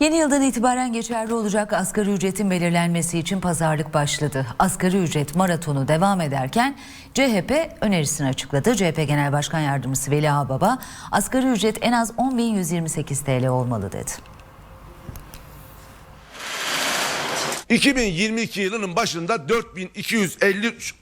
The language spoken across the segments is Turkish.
Yeni yıldan itibaren geçerli olacak asgari ücretin belirlenmesi için pazarlık başladı. Asgari ücret maratonu devam ederken CHP önerisini açıkladı. CHP Genel Başkan Yardımcısı Veli Ağbaba, asgari ücret en az 10.128 TL olmalı dedi. 2022 yılının başında 4253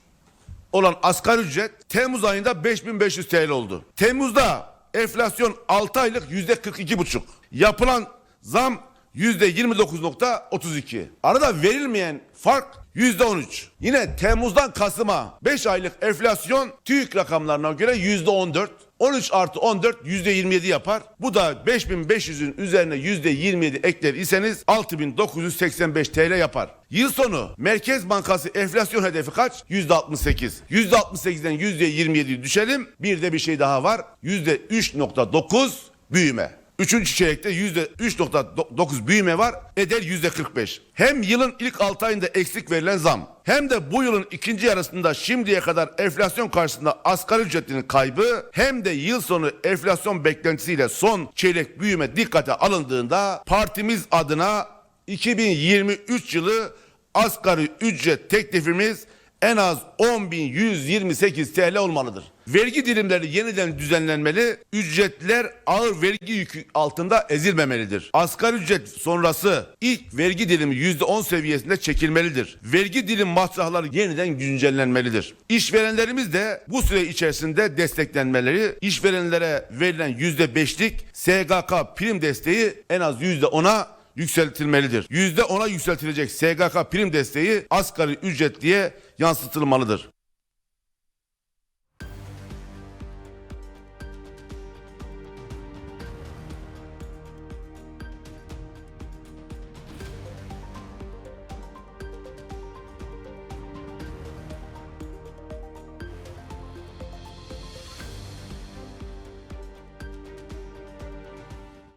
olan asgari ücret Temmuz ayında 5500 TL oldu. Temmuz'da enflasyon 6 aylık %42,5. Yapılan zam %29.32. Arada verilmeyen fark %13. Yine Temmuz'dan Kasım'a 5 aylık enflasyon TÜİK rakamlarına göre %14. 13 artı 14 %27 yapar. Bu da 5500'ün üzerine %27 ekler iseniz 6985 TL yapar. Yıl sonu Merkez Bankası enflasyon hedefi kaç? %68. %68'den %27 düşelim. Bir de bir şey daha var. %3.9 büyüme. Üçüncü çeyrekte %3.9 büyüme var. Eder %45. Hem yılın ilk 6 ayında eksik verilen zam hem de bu yılın ikinci yarısında şimdiye kadar enflasyon karşısında asgari ücretinin kaybı hem de yıl sonu enflasyon beklentisiyle son çeyrek büyüme dikkate alındığında partimiz adına 2023 yılı asgari ücret teklifimiz en az 10.128 TL olmalıdır. Vergi dilimleri yeniden düzenlenmeli, ücretler ağır vergi yükü altında ezilmemelidir. Asgari ücret sonrası ilk vergi dilimi %10 seviyesinde çekilmelidir. Vergi dilim masrafları yeniden güncellenmelidir. İşverenlerimiz de bu süre içerisinde desteklenmeleri, işverenlere verilen %5'lik SGK prim desteği en az %10'a yükseltilmelidir. %10'a yükseltilecek SGK prim desteği asgari ücret diye yansıtılmalıdır.